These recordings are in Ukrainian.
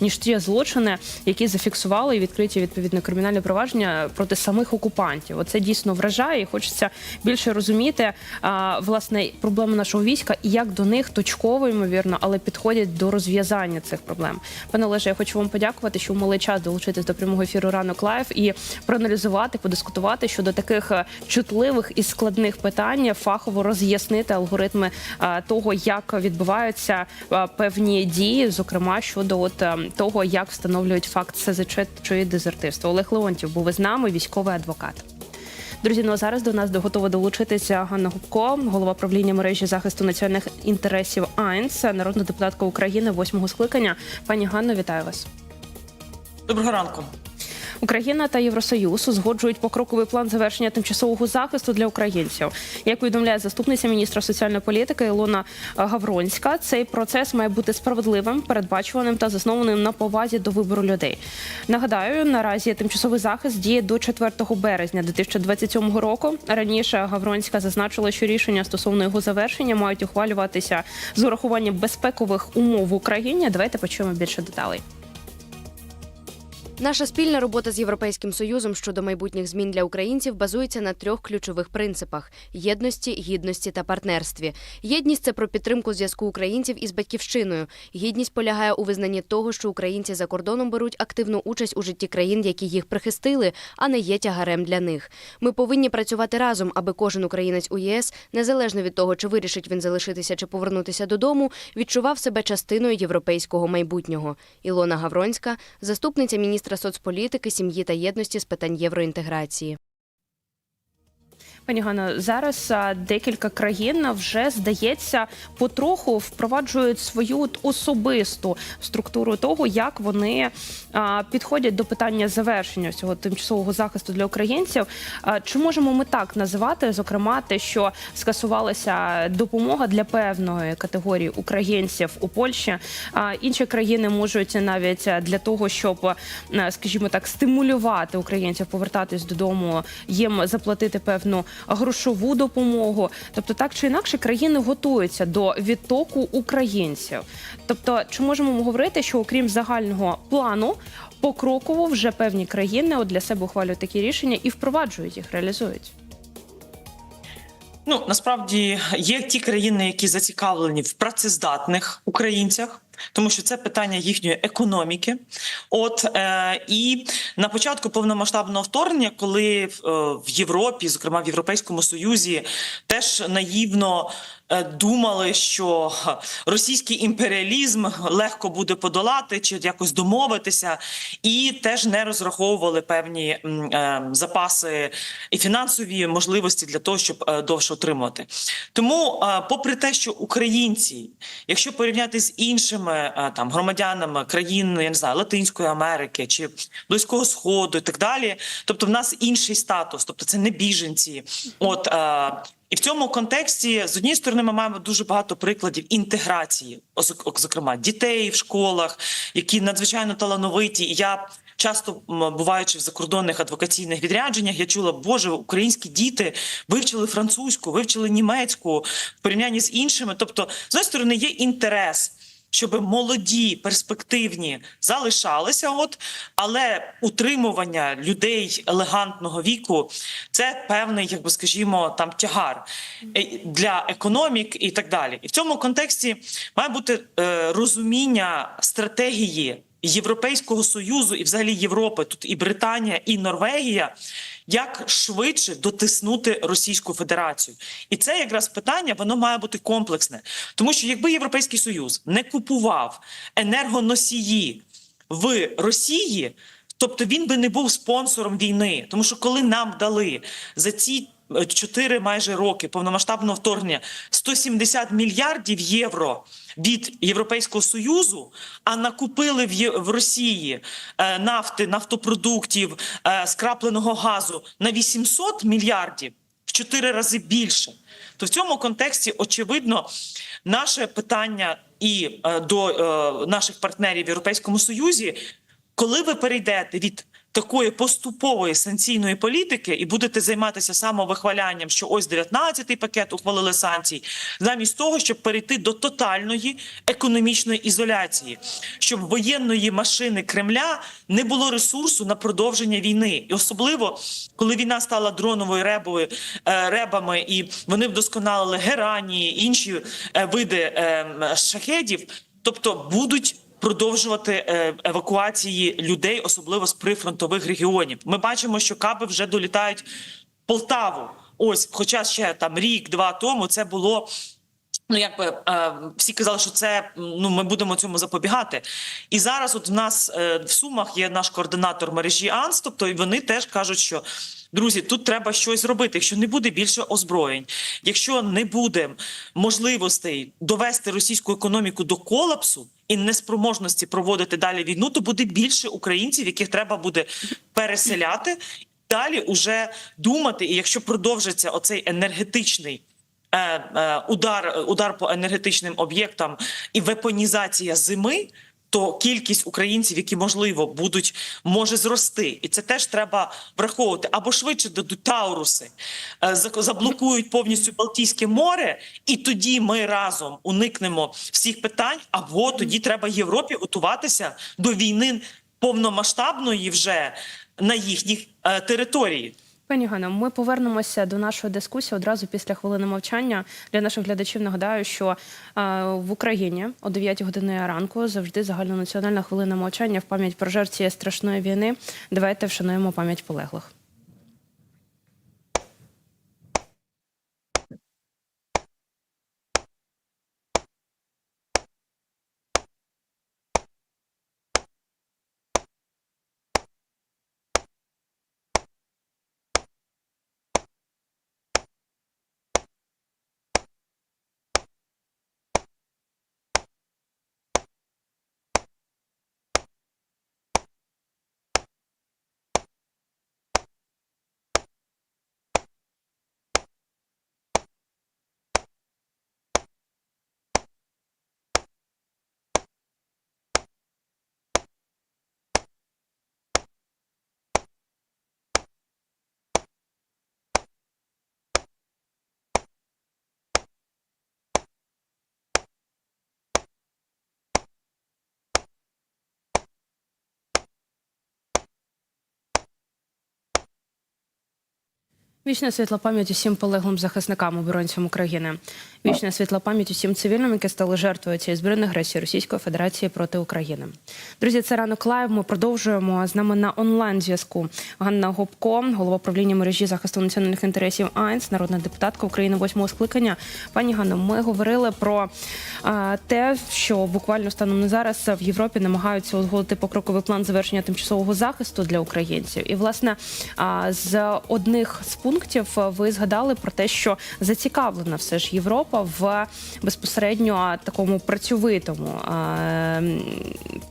ніж ті злочини, які зафіксували і відкриті відповідне кримінальне провадження проти самих окупантів. Оце дійсно вражає. і Хочеться більше розуміти а, власне проблеми нашого війська і як до них точково ймовірно, але підходять до розв'язання цих проблем. Пане Олеже, я хочу вам подякувати, що мали час долучитись до прямого ефіру ранок лайф і проаналізувати, подискутувати щодо таких е, чутливих і складних питань, фахово роз'яснити алгоритми е, того, як відбуваються е, певні дії, зокрема щодо от того, як встановлюють факт СЗЧ чи дезертирства. Олег Леонтів був із нами, військовий адвокат. Друзі, ну а зараз до нас готова долучитися Ганна Губко, голова правління мережі захисту національних інтересів АЙНС, народна депутатка України восьмого скликання. Пані Ганно, вітаю вас. Доброго ранку. Україна та Євросоюз узгоджують покроковий план завершення тимчасового захисту для українців. Як повідомляє заступниця міністра соціальної політики Ілона Гавронська, цей процес має бути справедливим, передбачуваним та заснованим на повазі до вибору людей. Нагадаю, наразі тимчасовий захист діє до 4 березня 2027 року. Раніше Гавронська зазначила, що рішення стосовно його завершення мають ухвалюватися з урахуванням безпекових умов в Україні. Давайте почуємо більше деталей. Наша спільна робота з Європейським Союзом щодо майбутніх змін для українців базується на трьох ключових принципах: єдності, гідності та партнерстві. Єдність це про підтримку зв'язку українців із батьківщиною. Гідність полягає у визнанні того, що українці за кордоном беруть активну участь у житті країн, які їх прихистили, а не є тягарем для них. Ми повинні працювати разом, аби кожен українець у ЄС, незалежно від того, чи вирішить він залишитися чи повернутися додому, відчував себе частиною європейського майбутнього. Ілона Гавронська, заступниця міністра соцполітики, сім'ї та єдності з питань євроінтеграції. Пані Ганно, зараз декілька країн вже здається потроху впроваджують свою особисту структуру того, як вони підходять до питання завершення цього тимчасового захисту для українців. Чи можемо ми так називати, зокрема, те, що скасувалася допомога для певної категорії українців у Польщі? Інші країни можуть навіть для того, щоб, скажімо так, стимулювати українців повертатись додому, їм заплатити певну грошову допомогу. Тобто, так чи інакше, країни готуються до відтоку українців. Тобто, чи можемо ми говорити, що окрім загального плану, покроково вже певні країни от для себе ухвалюють такі рішення і впроваджують їх, реалізують. Ну насправді є ті країни, які зацікавлені в працездатних українцях. Тому що це питання їхньої економіки. От е, і на початку повномасштабного вторгнення, коли е, в Європі, зокрема в Європейському Союзі, теж наївно думали, що російський імперіалізм легко буде подолати чи якось домовитися, і теж не розраховували певні е, запаси і фінансові можливості для того, щоб е, довше отримувати. Тому, е, попри те, що українці, якщо порівняти з іншими е, там громадянами країн, я не знаю, Латинської Америки чи Близького Сходу і так далі, тобто в нас інший статус, тобто це не біженці. От е, і в цьому контексті з однієї сторони ми маємо дуже багато прикладів інтеграції, зокрема дітей в школах, які надзвичайно талановиті. Я часто буваючи в закордонних адвокаційних відрядженнях, я чула, боже, українські діти вивчили французьку, вивчили німецьку в порівнянні з іншими. Тобто, з однієї сторони, є інтерес. Щоб молоді перспективні залишалися, от але утримування людей елегантного віку це певний, як би скажімо, там тягар е, для економік і так далі. І в цьому контексті має бути е, розуміння стратегії Європейського союзу і взагалі Європи, тут і Британія, і Норвегія, як швидше дотиснути Російську Федерацію, і це якраз питання воно має бути комплексне, тому що якби Європейський Союз не купував енергоносії в Росії. Тобто він би не був спонсором війни, тому що коли нам дали за ці чотири майже роки повномасштабного вторгнення 170 мільярдів євро від Європейського союзу, а накупили в, Є- в Росії е, нафти, нафтопродуктів, е, скрапленого газу на 800 мільярдів в чотири рази більше. То в цьому контексті очевидно наше питання і е, до наших партнерів в Європейському Союзі, коли ви перейдете від такої поступової санкційної політики і будете займатися самовихвалянням, що ось 19-й пакет ухвалили санкцій, замість того, щоб перейти до тотальної економічної ізоляції, щоб воєнної машини Кремля не було ресурсу на продовження війни, і особливо коли війна стала дроновою ребою е, ребами, і вони вдосконалили герані, інші е, види е, шахедів, тобто будуть. Продовжувати е, евакуації людей, особливо з прифронтових регіонів. Ми бачимо, що каби вже долітають Полтаву. Ось, хоча ще там рік-два тому це було. Ну, якби е, всі казали, що це ну ми будемо цьому запобігати. І зараз, от в нас е, в Сумах є наш координатор мережі АНС, тобто і вони теж кажуть, що друзі, тут треба щось зробити. Якщо не буде більше озброєнь, якщо не буде можливостей довести російську економіку до колапсу і неспроможності проводити далі війну, то буде більше українців, яких треба буде переселяти. Далі уже думати, і якщо продовжиться оцей енергетичний е, е, удар, удар по енергетичним об'єктам і вепонізація зими. То кількість українців, які можливо будуть, може зрости, і це теж треба враховувати. Або швидше дадуть тауруси, е, заблокують повністю Балтійське море, і тоді ми разом уникнемо всіх питань. Або тоді треба Європі готуватися до війни повномасштабної вже на їхніх е, території. Пані Гано, ми повернемося до нашої дискусії одразу після хвилини мовчання. Для наших глядачів нагадаю, що е, в Україні о 9 годині ранку завжди загальнонаціональна хвилина мовчання в пам'ять про жертв цієї страшної війни. Давайте вшануємо пам'ять полеглих. Вічна світла пам'ять усім полеглим захисникам оборонцям України. Вічна світла пам'ять усім цивільним, які стали жертвою цієї збройної агресії Російської Федерації проти України. Друзі, це ранок лайв. Ми продовжуємо з нами на онлайн зв'язку. Ганна Гопко, голова правління мережі захисту національних інтересів АЙНС, народна депутатка України восьмого скликання. Пані Ганно, ми говорили про а, те, що буквально станом на зараз в Європі намагаються узгодити покроковий план завершення тимчасового захисту для українців. І власне а, з одних з пунктів ви згадали про те, що зацікавлена все ж Європа в безпосередньо такому працьовитому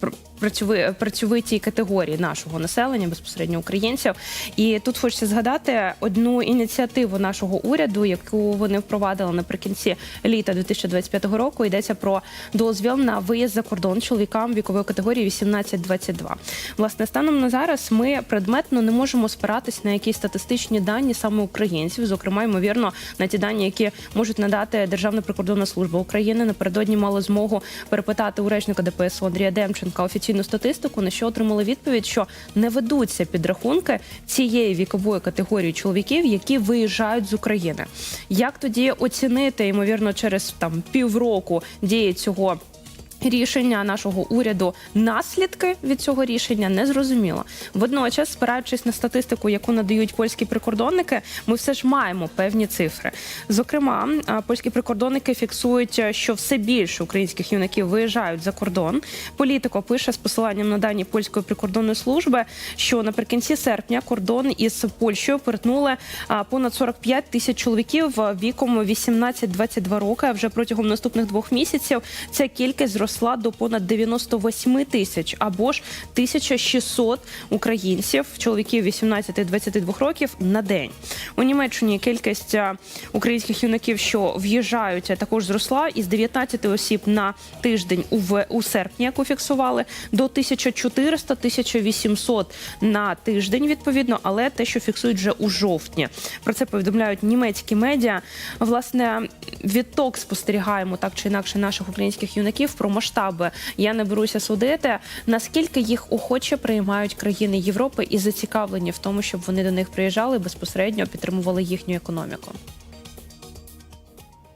пр- працьови- працьовитій категорії нашого населення, безпосередньо українців. І тут хочеться згадати одну ініціативу нашого уряду, яку вони впровадили наприкінці літа 2025 року. Йдеться про дозвіл на виїзд за кордон чоловікам вікової категорії 18-22. Власне, станом на зараз ми предметно не можемо спиратись на якісь статистичні дані саме українців, зокрема, ймовірно, на ті дані, які можуть надати Державна прикордонна служба України. Напередодні мали змогу перепитати у речника ДПСУ Андрія Демченка офіційну статистику, на що отримали відповідь, що не ведуться підрахунки цієї вікової категорії чоловіків, які виїжджають з України. Як тоді оцінити, ймовірно, через там півроку дії цього? Рішення нашого уряду наслідки від цього рішення не зрозуміло. Водночас, спираючись на статистику, яку надають польські прикордонники, ми все ж маємо певні цифри. Зокрема, польські прикордонники фіксують, що все більше українських юнаків виїжджають за кордон. Політико пише з посиланням на дані польської прикордонної служби, що наприкінці серпня кордон із Польщею перетнули понад 45 тисяч чоловіків віком 18-22 роки. А вже протягом наступних двох місяців ця кількість зросте зросла до понад 98 тисяч або ж 1600 українців, чоловіків 18-22 років на день. У Німеччині кількість е, українських юнаків, що в'їжджають, е, також зросла із 19 осіб на тиждень у, в- у серпні, яку фіксували, до 1400-1800 на тиждень, відповідно, але те, що фіксують вже у жовтні. Про це повідомляють німецькі медіа. Власне, відток спостерігаємо так чи інакше наших українських юнаків про масштаби. Я не беруся судити, наскільки їх охоче приймають країни Європи і зацікавлені в тому, щоб вони до них приїжджали і безпосередньо підтримували їхню економіку.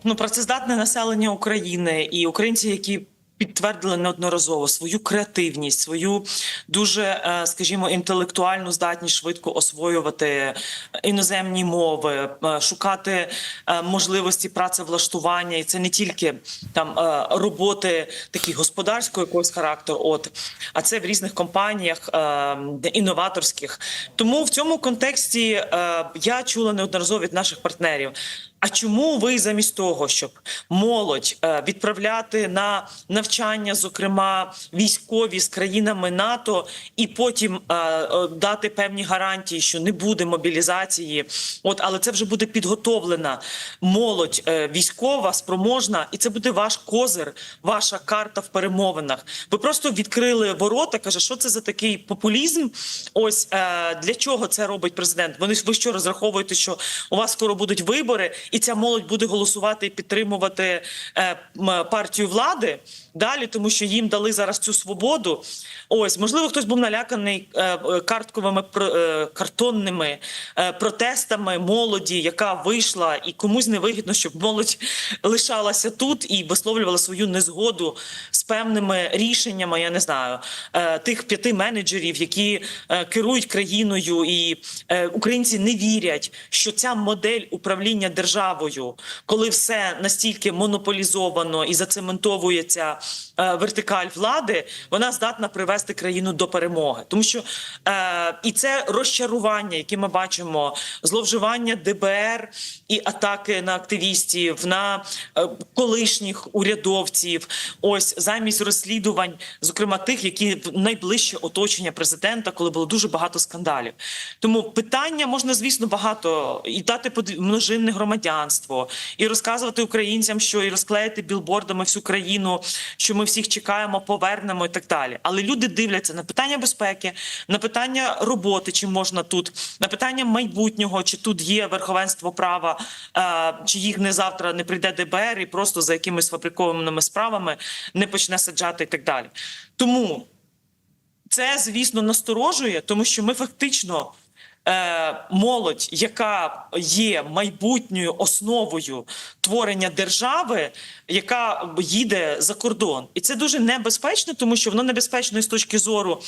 Ну, працездатне населення України і українці, які підтвердили неодноразово свою креативність, свою дуже, е, скажімо, інтелектуальну здатність швидко освоювати іноземні мови, е, шукати е, можливості працевлаштування, і це не тільки там е, роботи такі господарського якогось характеру, от а це в різних компаніях е, інноваторських. Тому в цьому контексті е, я чула неодноразово від наших партнерів. А чому ви замість того, щоб молодь е, відправляти на навчання, зокрема військові з країнами НАТО, і потім е, е, дати певні гарантії, що не буде мобілізації? От, але це вже буде підготовлена молодь військова, спроможна, і це буде ваш козир, ваша карта в перемовинах. Ви просто відкрили ворота. каже, що це за такий популізм? Ось для чого це робить президент? Вони ви що розраховуєте, що у вас скоро будуть вибори, і ця молодь буде голосувати і підтримувати е, партію влади далі, тому що їм дали зараз цю свободу. Ось можливо, хтось був наляканий е, е, картковими картонними протестами молоді, яка вийшла, і комусь невигідно, щоб молодь лишалася тут і висловлювала свою незгоду з певними рішеннями. Я не знаю тих п'яти менеджерів, які керують країною, і українці не вірять, що ця модель управління державою, коли все настільки монополізовано і зацементовується вертикаль влади, вона здатна привести країну до перемоги, тому що е, і це розчарування, яке ми бачимо, зловживання ДБР і атаки на активістів, на е, колишніх урядовців. Ось замість розслідувань, зокрема тих, які в найближче оточення президента, коли було дуже багато скандалів. Тому питання можна, звісно, багато і дати множинне громадянство, і розказувати українцям, що і розклеїти білбордами всю країну, що ми всіх чекаємо, повернемо і так далі. Але люди дивляться на питання безпеки, на питання роботи, чи можна тут, на питання майбутнього, чи тут є верховенство права, е, чи їх не завтра не прийде ДБР і просто за якимись фабрикованими справами не почне саджати і так далі. Тому це, звісно, насторожує, тому що ми фактично. Е, Молодь, яка є майбутньою основою творення держави, яка їде за кордон, і це дуже небезпечно, тому що воно небезпечно і з точки зору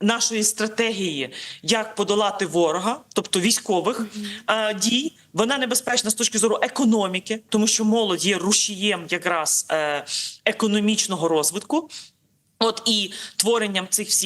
нашої стратегії, як подолати ворога, тобто військових е, дій. Вона небезпечна з точки зору економіки, тому що молодь є рушієм якраз е, економічного розвитку. От і творенням цих всіх.